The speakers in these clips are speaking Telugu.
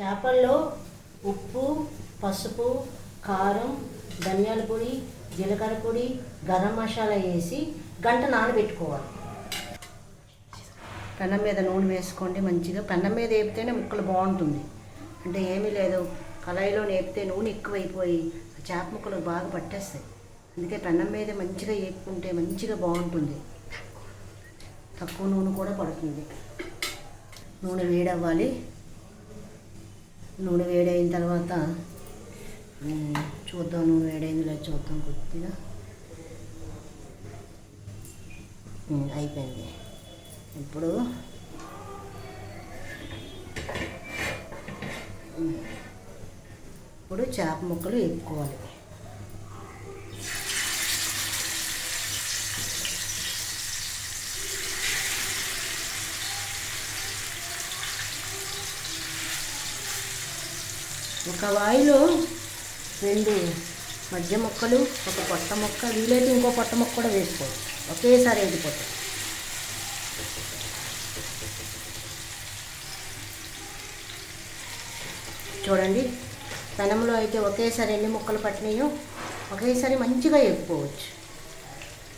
చేపల్లో ఉప్పు పసుపు కారం ధనియాల పొడి జీలకర్ర పొడి గరం మసాలా వేసి గంట నానబెట్టుకోవాలి. పెన్నం మీద నూనె వేసుకోండి మంచిగా. పెన్నం మీద వేపితేనే ముక్కలు బాగుంటుంది. అంటే ఏమీ లేదు. కళాయిలో వేపితే నూనె ఎక్కువైపోయి చేప ముక్కలు బాగా పట్టేస్తాయి. అందుకే పెన్నం మీద మంచిగా వేపుకుంటే మంచిగా బాగుంటుంది. తక్కువ నూనె కూడా పడుతుంది. నూనె వేడవ్వాలి. నూనె వేడైన తర్వాత చూద్దాం నూనె వేడైంది లేదు చూద్దాం కొద్దిగా. అయిపోయింది. ఇప్పుడు ఇప్పుడు చేప ముక్కలు వేపుకోవాలి. ఒక వాయిలో రెండు మధ్య మొక్కలు ఒక పొట్ట మొక్క వీలైతే ఇంకో పొట్ట ముక్క కూడా వేసుకోవచ్చు. ఒకేసారి ఎండిపోతుంది చూడండి పెనంలో అయితే ఒకేసారి ఎన్ని ముక్కలు పట్టినాయో ఒకేసారి మంచిగా వేపుకోవచ్చు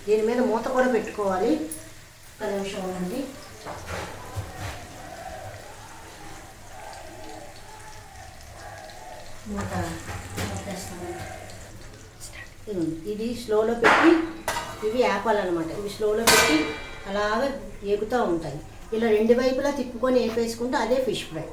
దీని మీద మూత కూడా పెట్టుకోవాలి. ఒక నిమిషం ఉండండి. మూత ఇది స్లోలో పెట్టి ఇవి ఆపాలన్నమాట. ఇవి స్లోలో పెట్టి అలాగ ఏగుతూ ఉంటాయి. ఇలా రెండు వైపులా తిప్పుకొని ఏపేసుకుంటే అదే ఫిష్ ఫ్రై.